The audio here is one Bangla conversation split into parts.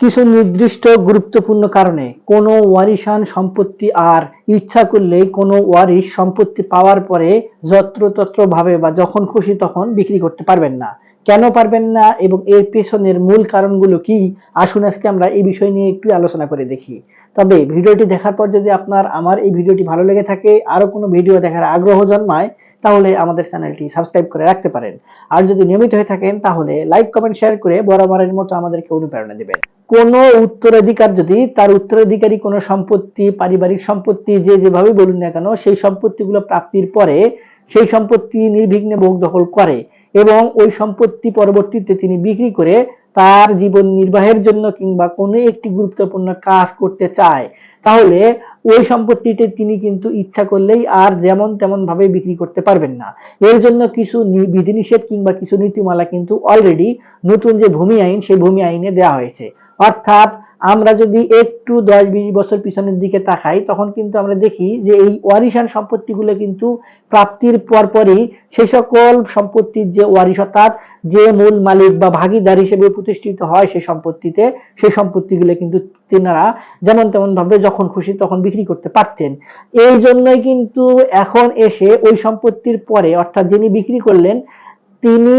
কিছু নির্দিষ্ট গুরুত্বপূর্ণ কারণে কোনো ওয়ারিশান সম্পত্তি আর ইচ্ছা করলে কোনো ওয়ারিশ সম্পত্তি পাওয়ার পরে যত্রতত্র ভাবে বা যখন খুশি তখন বিক্রি করতে পারবেন না। কেন পারবেন না এবং এর পেছনের মূল কারণগুলো কি? আসুন আজকে আমরা এই বিষয় নিয়ে একটু আলোচনা করে দেখি। তবে ভিডিওটি দেখার পর যদি আপনার আমার এই ভিডিওটি ভালো লেগে থাকে আরও কোনো ভিডিও দেখার আগ্রহ জন্মায় তাহলে আমাদের চ্যানেলটি সাবস্ক্রাইব করে রাখতে পারেন। আর যদি নিয়মিত হয়ে থাকেন, তাহলে লাইক কমেন্ট শেয়ার করে বরাবরের মতো আমাদেরকে অনুপ্রেরণা দিবেন। কোন উত্তরাধিকার যদি তার উত্তরাধিকারী কোনো সম্পত্তি, পারিবারিক সম্পত্তি যে যেভাবে বলুন না কেন, সেই সম্পত্তিগুলো প্রাপ্তির পরে সেই সম্পত্তি নির্বিঘ্নে ভোগ দখল করে এবং ওই সম্পত্তি পরবর্তীতে তিনি বিক্রি করে তার জীবন নির্বাহের জন্য কিংবা কোনো একটি গুরুত্বপূর্ণ কাজ করতে চায়, তাহলে ওই সম্পত্তিটি তিনি কিন্তু ইচ্ছা করলেই আর যেমন তেমন ভাবে বিক্রি করতে পারবেন না। এর জন্য কিছু বিধিনিষেধ কিংবা কিছু নীতিমালা কিন্তু অলরেডি নতুন যে ভূমি আইন, সেই ভূমি আইনে দেওয়া হয়েছে। অর্থাৎ আমরা যদি একটু দশ বিশ বছর পিছনের দিকে তাকাই, তখন কিন্তু আমরা দেখি যে এই ওয়ারিশান সম্পত্তিগুলো কিন্তু প্রাপ্তির পরপরই সে সকল সম্পত্তির যে ওয়ারিশ, অর্থাৎ যে মূল মালিক বা ভাগিদার হিসেবে প্রতিষ্ঠিত হয় সেই সম্পত্তিতে সেই সম্পত্তিগুলো কিন্তু তেনারা যেমন তেমন ভাবে যখন খুশি তখন বিক্রি করতে পারতেন। এই জন্যই কিন্তু এখন এসে ওই সম্পত্তির পরে, অর্থাৎ যিনি বিক্রি করলেন, তিনি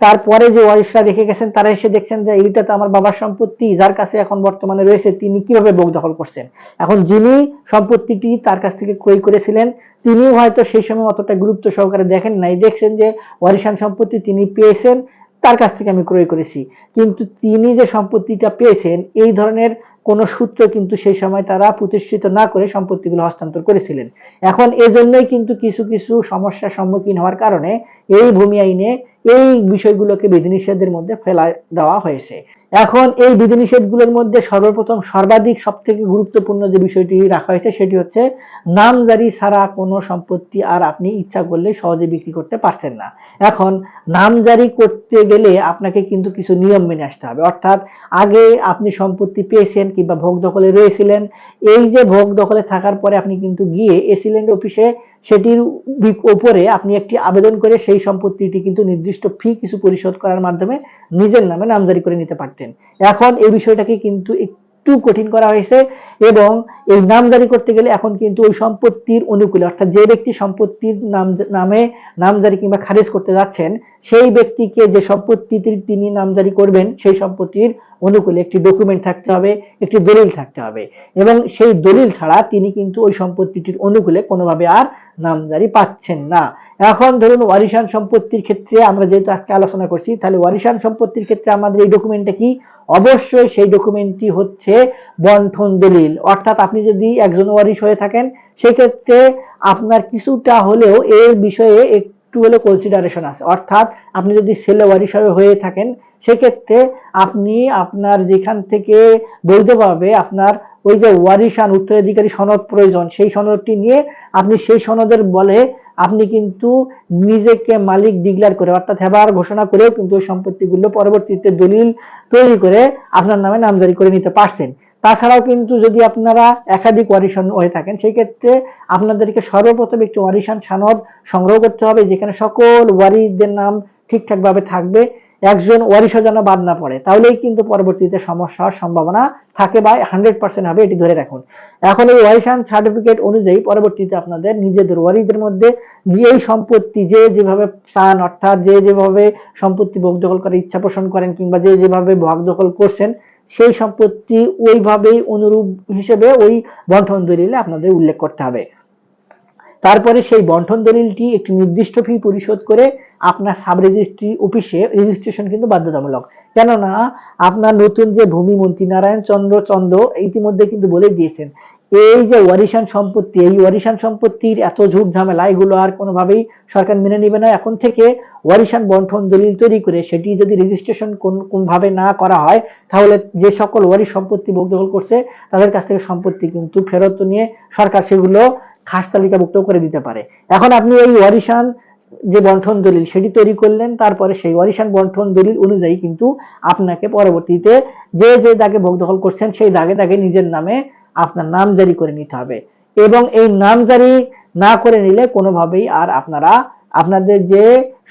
তারপরে যে ওয়ারিশরা রেখে গেছেন, তারা এসে দেখছেন যে এইটা তো আমার বাবার সম্পত্তি, যার কাছে এখন বর্তমানে রয়েছে, তিনি কীভাবে ভোগ দখল করছেন? এখন যিনি সম্পত্তিটি তার কাছ থেকে ক্রয় করেছিলেন, তিনিও হয়তো সেই সময় অতটা গুরুত্ব সহকারে দেখেন নাই, দেখছেন যে ওয়ারিশান সম্পত্তি তিনি পেয়েছেন, তার কাছ থেকে আমি ক্রয় করেছি। কিন্তু তিনি যে সম্পত্তিটা পেয়েছেন, এই ধরনের কোন সূত্র কিন্তু সেই সময় তারা প্রতিষ্ঠিত না করে সম্পত্তিগুলো হস্তান্তর করেছিলেন। এখন এজন্যই কিন্তু কিছু কিছু সমস্যার সম্মুখীন হওয়ার কারণে এই ভূমি আইনে এই বিষয়গুলোকে বিধিনিষেধের মধ্যে ফেলা দেওয়া হয়েছে। এখন এই বিধিনিষেধগুলোর মধ্যে সর্বপ্রথম সর্বাধিক সব থেকে গুরুত্বপূর্ণ যে বিষয়টি রাখা হয়েছে সেটি হচ্ছে, নামজারি ছাড়া কোনো সম্পত্তি আর আপনি ইচ্ছা করলে সহজে বিক্রি করতে পারছেন না। এখন নামজারি করতে গেলে আপনাকে কিন্তু কিছু নিয়ম মেনে আসতে হবে। অর্থাৎ আগে আপনি সম্পত্তি পেয়েছেন কিংবা ভোগ দখলে রয়েছিলেন। এই যে ভোগ দখলে থাকার পরে আপনি কিন্তু গিয়ে এসিল্যান্ড অফিসে সেটির উপরে আপনি একটি আবেদন করে সেই সম্পত্তিটি কিন্তু নির্দিষ্ট ফি কিছু পরিশোধ করার মাধ্যমে নিজের নামে নামজারি করে নিতে পারতেন। এখন এই বিষয়টাকে কিন্তু একটু কঠিন করা হয়েছে এবং এই নামজারি করতে গেলে এখন কিন্তু ওই সম্পত্তির অনুকূলে, অর্থাৎ যে ব্যক্তি সম্পত্তির নাম নামে নামজারি কিংবা খারিজ করতে যাচ্ছেন, সেই ব্যক্তিকে যে সম্পত্তিটির তিনি নামজারি করবেন, সেই সম্পত্তির অনুকূলে একটি ডকুমেন্ট থাকতে হবে, একটি দলিল থাকতে হবে। এবং সেই দলিল ছাড়া তিনি কিন্তু ওই সম্পত্তিটির অনুকূলে কোনোভাবে আর নামজারি পাচ্ছেন না। এখন ধরুন ওয়ারিশান সম্পত্তির ক্ষেত্রে আমরা যেহেতু আজকে আলোচনা করছি, তাহলে ওয়ারিশান সম্পত্তির ক্ষেত্রে আমাদের এই ডকুমেন্টটা কি? অবশ্যই সেই ডকুমেন্টটি হচ্ছে বন্ঠন দলিল। অর্থাৎ আপনি যদি একজন ওয়ারিশ হয়ে থাকেন, সেক্ষেত্রে আপনার কিছুটা হলেও এর বিষয়ে একটু হলেও কনসিডারেশন আছে। অর্থাৎ আপনি যদি ছেলে ওয়ারিশ হয়ে থাকেন সেক্ষেত্রে আপনি আপনার যেখান থেকে বৈধভাবে আপনার ওই যে ওয়ারিশান উত্তরাধিকারী সনদ প্রয়োজন, সেই সনদটি নিয়ে আপনি সেই সনদের বলে আপনি কিন্তু নিজেকে মালিক ডিক্লেয়ার করে, অর্থাৎ হেবার ঘোষণা করেও কিন্তু ওই সম্পত্তিগুলো পরবর্তীতে দলিল তৈরি করে আপনার নামে নামজারি করে নিতে পারছেন। তাছাড়াও কিন্তু যদি আপনারা একাধিক ওয়ারিশন হয়ে থাকেন সেই ক্ষেত্রে আপনাদেরকে সর্বপ্রথম একটি ওয়ারিশান সনদ সংগ্রহ করতে হবে, যেখানে সকল ওয়ারিদের নাম ঠিকঠাকভাবে থাকবে। একজন ওয়ারিশও যেন বাদ না পড়ে। তাহলেই কিন্তু পরবর্তীতে সমস্যা হওয়ার সম্ভাবনা থাকে বা হান্ড্রেড পার্সেন্ট হবে, এটি ধরে রাখুন। এখন এই ওয়ারিশান সার্টিফিকেট অনুযায়ী পরবর্তীতে আপনাদের নিজেদের ওয়ারিদের মধ্যে এই সম্পত্তি, যে যেভাবে চান, অর্থাৎ যে যেভাবে সম্পত্তি ভোগ দখল করার ইচ্ছা পোষণ করেন কিংবা যে যেভাবে ভাগ দখল করছেন, সেই সম্পত্তি ওইভাবেই অনুরূপ হিসেবে ওই বন্ঠন দলিলে আপনাদের উল্লেখ করতে হবে। তারপরে সেই বন্ঠন দলিলটি একটি নির্দিষ্ট ফি পরিশোধ করে আপনার সাব রেজিস্ট্রি অফিসে রেজিস্ট্রেশন কিন্তু বাধ্যতামূলক। কেননা, আপনার নতুন যে ভূমি মন্ত্রী নারায়ণ চন্দ্র চন্দ্র ইতিমধ্যে কিন্তু বলে দিয়েছেন, এই যে ওয়ারিশান সম্পত্তি, এই ওয়ারিশান সম্পত্তির এত ঝুঁক ঝামেলা, এগুলো আর কোনোভাবেই সরকার মেনে নেবে না। এখন থেকে ওয়ারিশান বন্ঠন দলিল তৈরি করে সেটি যদি রেজিস্ট্রেশন কোন, কোনভাবে না করা হয়, তাহলে যে সকল ওয়ারিশ সম্পত্তি ভোগ দখল করছে, তাদের কাছ থেকে সম্পত্তি কিন্তু ফেরত নিয়ে সরকার সেগুলো খাস তালিকাভুক্ত করে দিতে পারে। এখন আপনি এই ওয়ারিশান যে বন্ঠন দলিল সেটি তৈরি করলেন, তারপরে সেই ওয়ারিশান বন্ঠন দলিল অনুযায়ী কিন্তু আপনাকে পরবর্তীতে যে যে দাগে ভোগ দখল করছেন, সেই দাগে দাগে নিজের নামে আপনার নাম জারি করে নিতে হবে। এবং এই নাম জারি না করে নিলে কোনোভাবেই আর আপনারা আপনাদের যে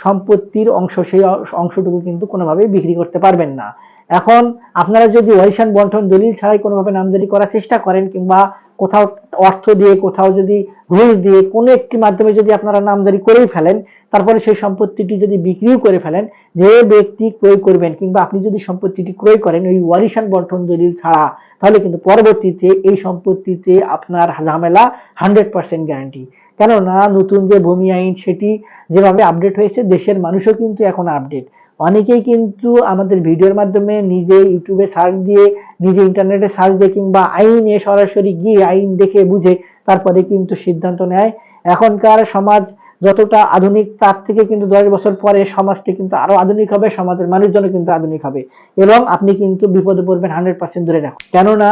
সম্পত্তির অংশ, সেই অংশটুকু কিন্তু কোনোভাবেই বিক্রি করতে পারবেন না। এখন আপনারা যদি ওয়ারিশান বন্টন দলিল ছাড়াই কোনোভাবে নামজারি করার চেষ্টা করেন কিংবা কোথাও অর্থ দিয়ে, কোথাও যদি ঘুষ দিয়ে, কোনো একটি মাধ্যমে যদি আপনারা নামদারি করেই ফেলেন, তারপরে সেই সম্পত্তিটি যদি বিক্রিও করে ফেলেন, যে ব্যক্তি ক্রয় করবেন কিংবা আপনি যদি সম্পত্তিটি ক্রয় করেন, ওই ওয়ারিশান বন্টন দলিল ছাড়া, তাহলে কিন্তু পরবর্তীতে এই সম্পত্তিতে আপনার ঝামেলা হান্ড্রেড পার্সেন্ট গ্যারান্টি কেননা নতুন যে ভূমি আইন সেটি যেভাবে আপডেট হয়েছে, দেশের মানুষও কিন্তু এখন আপডেট অনেকেই কিন্তু আমাদের ভিডিওর মাধ্যমে নিজে ইউটিউবে সার্চ দিয়ে, নিজে ইন্টারনেটে সার্চ দিয়ে কিংবা আইনে সরাসরি গিয়ে আইন দেখে বুঝে তারপরে কিন্তু সিদ্ধান্ত নেয়। এখনকার সমাজ যতটা আধুনিক, তার থেকে কিন্তু দশ বছর পরে সমাজটি কিন্তু আরও আধুনিক হবে, সমাজের মানুষজনও কিন্তু আধুনিক হবে এবং আপনি কিন্তু বিপদে পড়বেন হান্ড্রেড পার্সেন্ট ধরে রাখুন। কেননা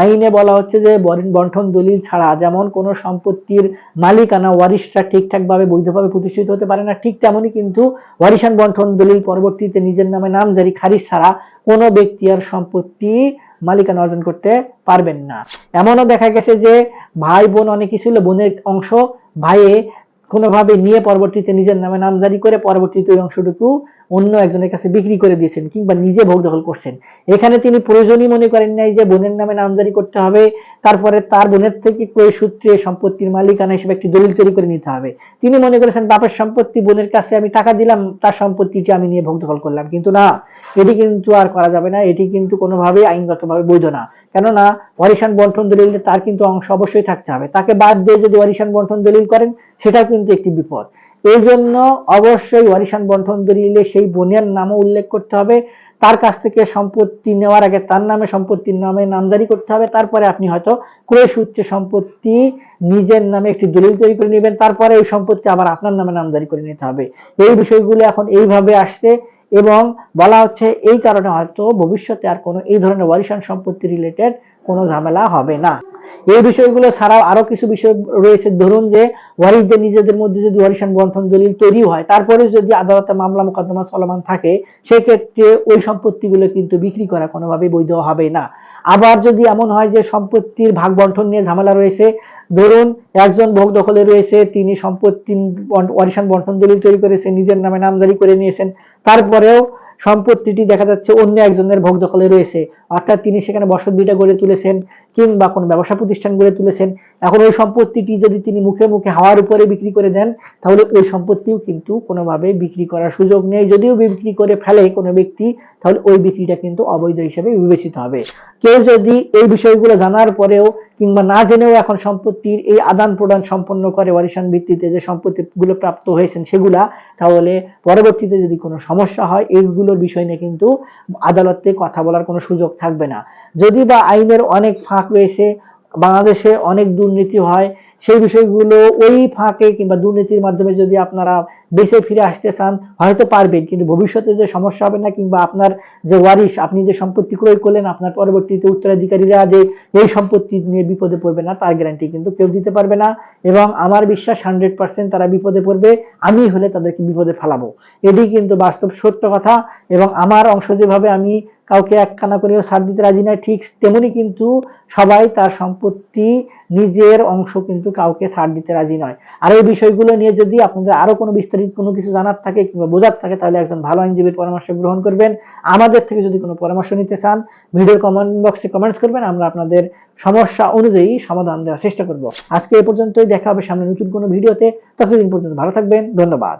আইনে বলা হচ্ছে যে বন্টন দলিল ছাড়া যেমন কোনো সম্পত্তির মালিকানা ওয়ারিশরা ঠিকঠাকভাবে বৈধভাবে প্রতিষ্ঠিত হতে পারে না, ঠিক তেমনই কিন্তু ওয়ারিশান বন্টন দলিল পরবর্তীতে নিজের নামে নামজারি খারিজ ছাড়া কোনো ব্যক্তি আর সম্পত্তি মালিকানা অর্জন করতে পারবেন না। এমনও দেখা গেছে যে ভাই বোন অনেকে ছিল বোনের অংশ ভাইয়ে কোনোভাবে নিয়ে পরবর্তীতে নিজের নামে নামজারি করে পরবর্তীতে ওই অংশটুকু অন্য একজনের কাছে বিক্রি করে দিয়েছেন কিংবা নিজে ভোগ দখল করছেন। এখানে তিনি প্রয়োজনই মনে করেন নাই যে বোনের নামে নামজারি করতে হবে, তারপরে তার বোনের থেকে ক্রয় সূত্রে সম্পত্তির মালিকানা হিসেবে একটি দলিল তৈরি করে নিতে হবে। তিনি মনে করেছেন, বাপের সম্পত্তি, বোনের কাছে আমি টাকা দিলাম, তার সম্পত্তিটি আমি নিয়ে ভোগ দখল করলাম। কিন্তু না, এটি কিন্তু আর করা যাবে না, এটি কিন্তু কোনোভাবেই আইনগতভাবে বৈধ না। কেননা ওয়ারিশান বন্টন দলিলে তার কিন্তু অংশ অবশ্যই থাকতে হবে। তাকে বাদ দিয়ে যদি ওয়ারিশান বন্টন দলিল করেন, সেটাও কিন্তু একটি বিপদ। এই জন্য অবশ্যই ওয়ারিশান বন্টন দলিলে সেই বোনের নামও উল্লেখ করতে হবে। তার কাছ থেকে সম্পত্তি নেওয়ার আগে তার নামে সম্পত্তির নামে নামজারি করতে হবে। তারপরে আপনি হয়তো ক্রয় সূত্রে সম্পত্তি নিজের নামে একটি দলিল তৈরি করে নেবেন। তারপরে ওই সম্পত্তি আবার আপনার নামে নামজারি করে নিতে হবে। এই বিষয়গুলো এখন এইভাবে আসছে এবং বলা হচ্ছে এই কারণে হয়তো ভবিষ্যতে আর কোনো এই ধরনের ওয়ারিশান সম্পত্তি রিলেটেড ঝামেলা হবে না। এই বিষয়গুলো ছাড়াও আরও কিছু বিষয় রয়েছে। ধরুন যে ওয়ারিশদের নিজেদের মধ্যে যদি ওয়ারিশান বন্টন দলিল তৈরি হয়, তারপরে যদি আদালতে মামলা মোকদ্দমা চলমান থাকে, সেক্ষেত্রে ওই সম্পত্তিগুলো কিন্তু বিক্রি করা কোনোভাবেই বৈধ হবে না। আবার যদি এমন হয় যে সম্পত্তির ভাগ বন্টন নিয়ে ঝামেলা রয়েছে, ধরুন একজন ভোগ দখলে রয়েছে, তিনি সম্পত্তি ওয়ারিশান বন্টন দলিল তৈরি করেছেন নিজের নামে নামজারি করে নিয়েছেন, তারপরেও সম্পত্তিটি দেখা যাচ্ছে অন্য একজনের ভোগ দখলে রয়েছে। অর্থাৎ তিনি সেখানে বসত ভিটা গড়ে তুলেছেন কিংবা কোনো ব্যবসা প্রতিষ্ঠান গড়ে তুলেছেন। এখন ওই সম্পত্তিটি যদি তিনি মুখে মুখে হাওয়ার উপরে বিক্রি করে দেন, তাহলে ওই সম্পত্তিও কিন্তু কোনোভাবে বিক্রি করার সুযোগ নেই। যদিও বিক্রি করে ফেলে কোনো ব্যক্তি, তাহলে ওই বিক্রিটা কিন্তু অবৈধ হিসেবে বিবেচিত হবে। কেউ যদি এই বিষয়গুলো জানার পরেও কিংবা না জেনেও এখন সম্পত্তির এই আদান প্রদান সম্পন্ন করে ওয়ারিশান ভিত্তিতে যে সম্পত্তিগুলো প্রাপ্ত হয়েছেন সেগুলা, তাহলে পরবর্তীতে যদি কোনো সমস্যা হয় এইগুলোর বিষয় নিয়ে কিন্তু আদালতে কথা বলার কোনো সুযোগ থাকবে না। যদি বা আইনের অনেক ফাঁক রয়েছে, বাংলাদেশে অনেক দুর্নীতি হয়, সেই বিষয়গুলো ওই ফাঁকে কিংবা দুর্নীতির মাধ্যমে যদি আপনারা বেঁচে ফিরে আসতে চান, হয়তো পারবেন, কিন্তু ভবিষ্যতে যে সমস্যা হবে না কিংবা আপনার যে ওয়ারিশ, আপনি যে সম্পত্তি ক্রয় করলেন, আপনার পরবর্তীতে উত্তরাধিকারীরা যে এই সম্পত্তি নিয়ে বিপদে পড়বে না, তার গ্যারান্টি কিন্তু কেউ দিতে পারবে না এবং আমার বিশ্বাস হান্ড্রেড পার্সেন্ট তারা বিপদে পড়বে, আমি হলে তাদেরকে বিপদে ফেলাবো। এটি কিন্তু বাস্তব সত্য কথা এবং আমার অংশ যেভাবে আমি কাউকে এক কানা করেও ছাড় দিতে রাজি নয়, ঠিক তেমনি কিন্তু সবাই তার সম্পত্তি নিজের অংশ কিন্তু কাউকে ছাড় দিতে রাজি নয়। আর এই বিষয়গুলো নিয়ে যদি আপনাদের আরও কোনো বিস্তারিত কোনো কিছু জানার থাকে কিংবা বোঝার থাকে, তাহলে একজন ভালো আইনজীবীর পরামর্শ গ্রহণ করবেন। আমাদের থেকে যদি কোনো পরামর্শ নিতে চান ভিডিওর কমেন্ট বক্সে কমেন্টস করবেন, আমরা আপনাদের সমস্যা অনুযায়ী সমাধান দেওয়ার চেষ্টা করব। আজকে এ পর্যন্তই, দেখা হবে সামনে নতুন কোনো ভিডিওতে। ততদিন পর্যন্ত ভালো থাকবেন, ধন্যবাদ।